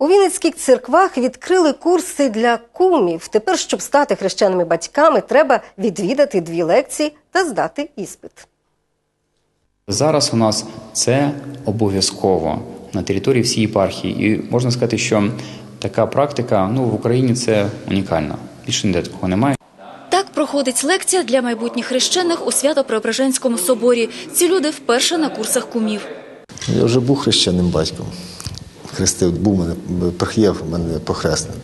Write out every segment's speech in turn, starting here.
У Вінницьких церквах відкрили курси для кумів. Тепер, щоб стати хрещеними батьками, треба відвідати дві лекції та здати іспит. Зараз у нас це обов'язково на території всієї єпархії. І можна сказати, що така практика ну, в Україні це унікальна. Більше ніде такого немає. Так проходить лекція для майбутніх хрещених у Свято-Преображенському соборі. Ці люди вперше на курсах кумів. Я вже був хрещеним батьком. Хрестив, був мене, прих'єв у мене похресник.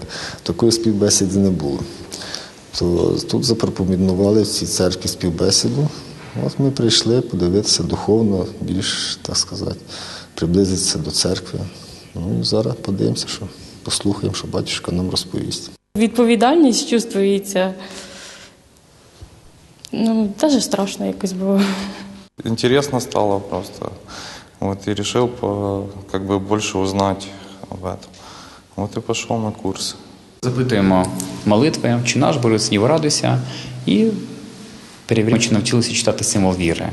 Такої співбесіди не було. То тут запропонували в цій церкві співбесіду. От ми прийшли подивитися духовно, більш, так сказати, приблизитися до церкви. Ну і зараз подивимося, що послухаємо, що батюшка нам розповість. Відповідальність чувствується. Ну, даже страшно якось було. Интересно стало просто. Вот, и решил по, как бы больше узнать об этом. Вот и пошел на курсы. Запитуємо молитви, чи наш Борець Ніво радуйся, і перевіряємо, чи навчилися читати символ віри.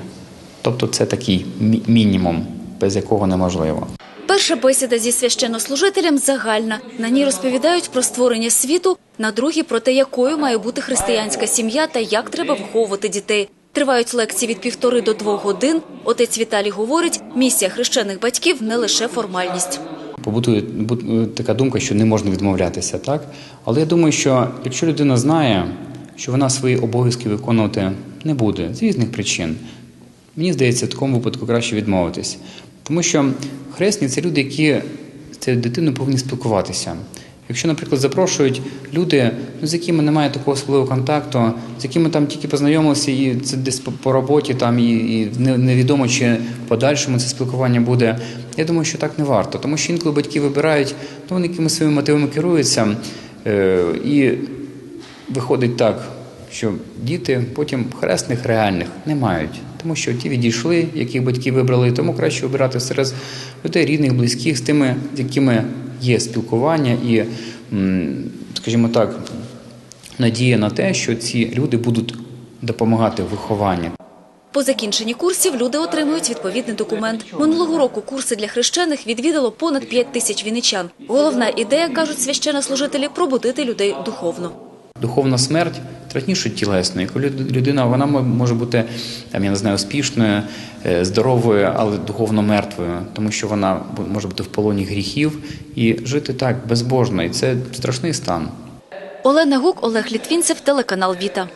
Тобто це такий мі- мінімум, без якого неможливо. Перша бесіда зі священнослужителем загальна. На ній розповідають про створення світу, на другій про те, якою має бути християнська сім'я та як треба виховувати дітей. Тривають лекції від півтори до двох годин. Отець Віталій говорить, місія хрещених батьків не лише формальність. Побутує така думка, що не можна відмовлятися, так? Але я думаю, що якщо людина знає, що вона свої обов'язки виконувати не буде з різних причин, мені здається, в такому випадку краще відмовитись. Тому що хресні це люди, які з цією дитиною повинні спілкуватися. Якщо, наприклад, запрошують люди, ну, з якими немає такого особливого контакту, з якими там тільки познайомилися, і це десь по, роботі, там і, і невідомо, чи подальшому це спілкування буде. Я думаю, що так не варто, тому що інколи батьки вибирають, ну вони якимись своїми мотивами керуються, е, і виходить так, що діти потім хресних реальних не мають, тому що ті відійшли, яких батьки вибрали, тому краще обирати серед людей рідних, близьких, з тими, з якими є спілкування і, скажімо так, надія на те, що ці люди будуть допомагати в вихованні. По закінченні курсів люди отримують відповідний документ. Минулого року курси для хрещених відвідало понад 5 тисяч вінничан. Головна ідея, кажуть священнослужителі, пробудити людей духовно. Духовна смерть тратніше тілесної. Коли людина вона мо- може бути там, я не знаю, успішною, е, здоровою, але духовно мертвою, тому що вона може бути в полоні гріхів і жити так безбожно. І це страшний стан. Олена Гук, Олег Літвінцев, телеканал Віта.